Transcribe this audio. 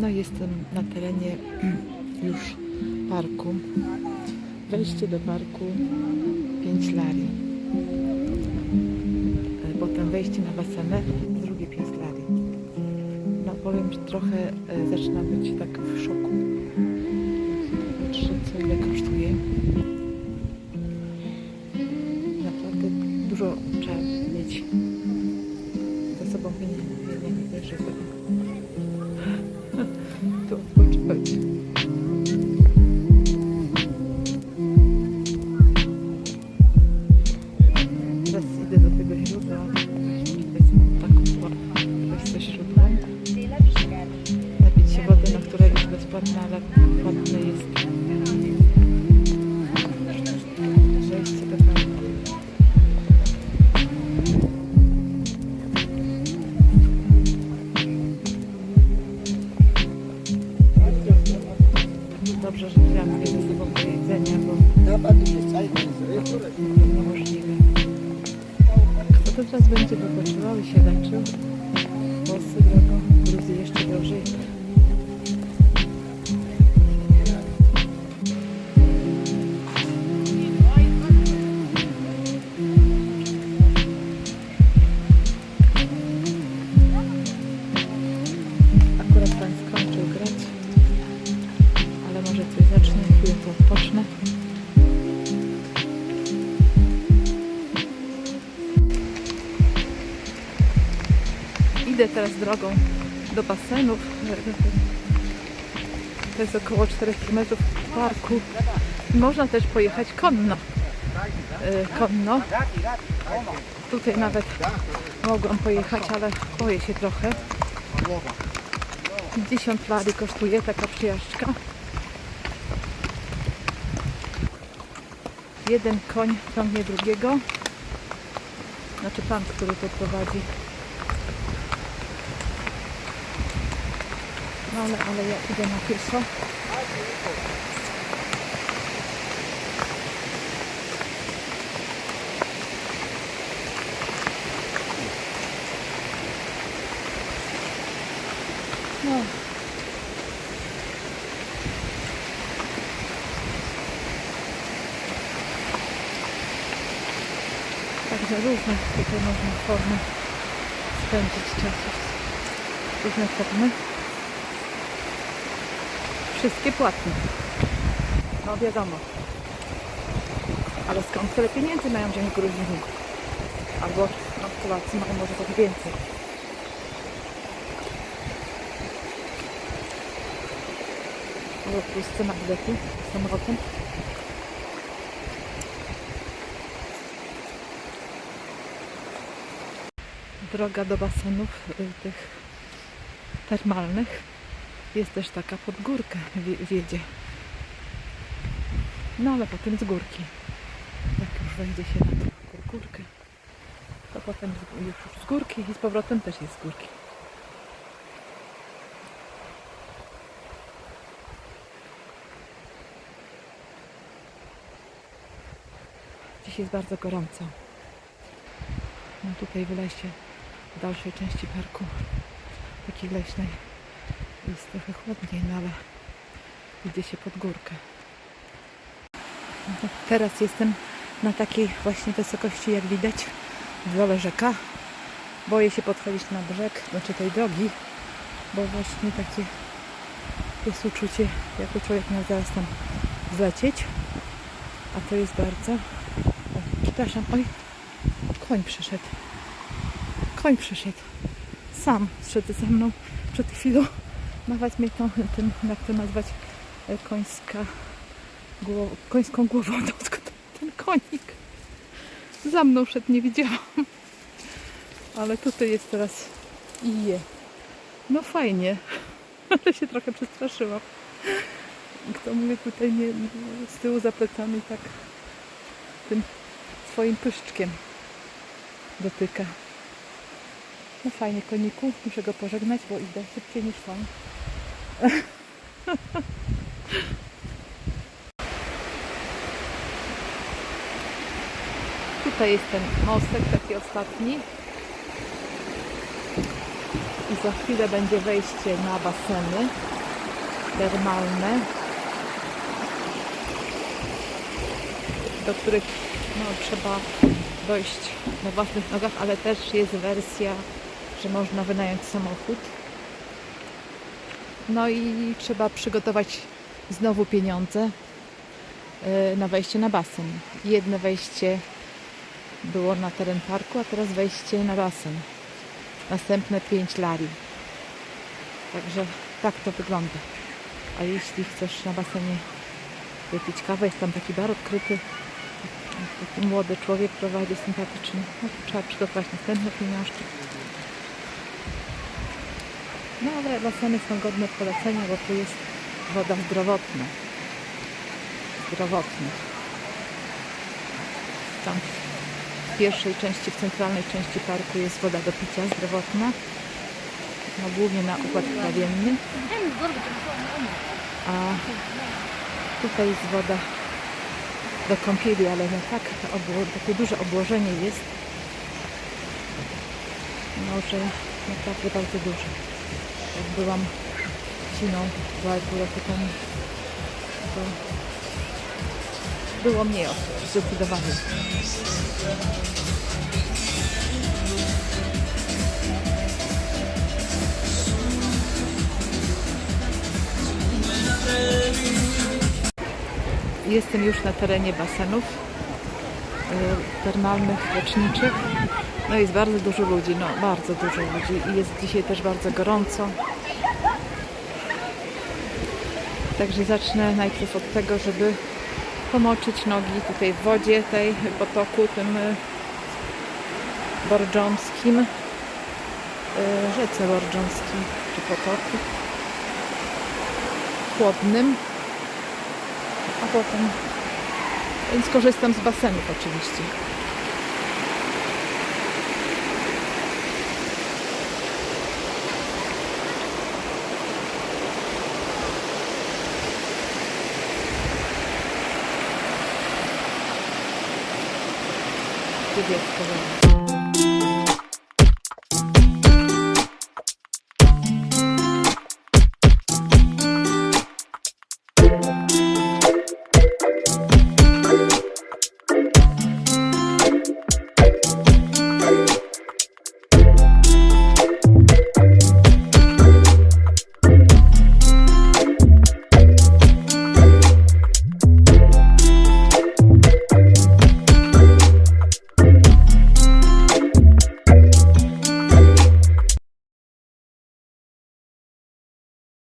No jestem na terenie już parku. Wejście do parku 5 lari. E, Potem wejście na basenę, drugie 5 lari. No powiem, że trochę e, zaczynam być tak w szoku. Patrzę, co ile kosztuje. Naprawdę dużo trzeba mieć ze sobą pieniędzy, żeby Dobrze, że wziąłem sobie ze sobą do jedzenia, bo niemożliwe. Kto to teraz będzie wypoczywał i się leczył? Włosy drogo, gruzy jeszcze Idę teraz drogą do basenów. To jest około 4 km parku. Można też pojechać konno. Y, Konno. Tutaj nawet mogłam pojechać, ale boję się trochę. 50 lary kosztuje taka przyjażdżka. Jeden koń ciągnie drugiego. Znaczy pan, który to prowadzi. Ale, ale ja idę na pieszo. No. Także różne tutaj można formy spędzić czasu. Różne formy. Wszystkie płatne. No wiadomo. Ale skąd tyle pieniędzy mają wziąć Gruzini? Albo no, Polacy mają może trochę więcej. Albo plus cena biletu samolotem. Droga do basenów y, tych termalnych jest też taka pod górkę wie- wiedzie. No ale potem z górki. Jak już wejdzie się na tą górkę, to potem już z górki i z powrotem też jest z górki. Dziś jest bardzo gorąco. No tutaj w lesie, w dalszej części parku, takiej leśnej, jest trochę chłodniej, no ale idzie się pod górkę. No, Teraz jestem na takiej właśnie wysokości, jak widać, w dole rzeka. Boję się podchodzić na brzeg, znaczy tej drogi, bo właśnie takie jest uczucie, jakby człowiek miał zaraz tam zlecieć. A to jest bardzo... O, przepraszam, oj, koń przyszedł. Koń przyszedł. Sam szedł ze mną przed chwilą. Nawet mnie to, tym, jak to nazwać, e, końska, głow, końską głową dotknął ten konik. Za mną szedł, nie widziałam. Ale tutaj jest teraz i je. No fajnie, ale się trochę przestraszyłam. Kto mnie tutaj nie, z tyłu za plecami tak tym swoim pyszczkiem dotyka. No fajnie koniku, muszę go pożegnać, bo idę szybciej niż pan. Tutaj jest ten mostek, taki ostatni. i za chwilę będzie wejście na baseny termalne, do których no, trzeba dojść na własnych nogach, ale też jest wersja, że można wynająć samochód. No i trzeba przygotować znowu pieniądze e, na wejście na basen. Jedno wejście było na teren parku, a teraz wejście na basen. Następne 5 lari. Także tak to wygląda. A jeśli chcesz na basenie wypić kawę, jest tam taki bar odkryty. Taki młody człowiek prowadzi, sympatyczny. No, trzeba przygotować następne pieniążki. No ale baseny są godne polecenia, bo tu jest woda zdrowotna. Zdrowotna. Tam w pierwszej części, w centralnej części parku jest woda do picia zdrowotna. No, głównie na układ trawienny. A tutaj jest woda do kąpieli, ale no tak, obło- takie duże obłożenie jest. No, że naprawdę bardzo duże. Jak byłam zimą dwa i pół roku temu, to było mniej osób, zdecydowanie. Jestem już na terenie basenów y, termalnych, leczniczych. No jest bardzo dużo ludzi, no bardzo dużo ludzi i jest dzisiaj też bardzo gorąco. Także zacznę najpierw od tego, żeby pomoczyć nogi tutaj w wodzie tej potoku, tym y, Bordżomskim, y, rzece Bordżomskiej czy potoku chłodnym a potem więc korzystam z basenów oczywiście. тебе сказала.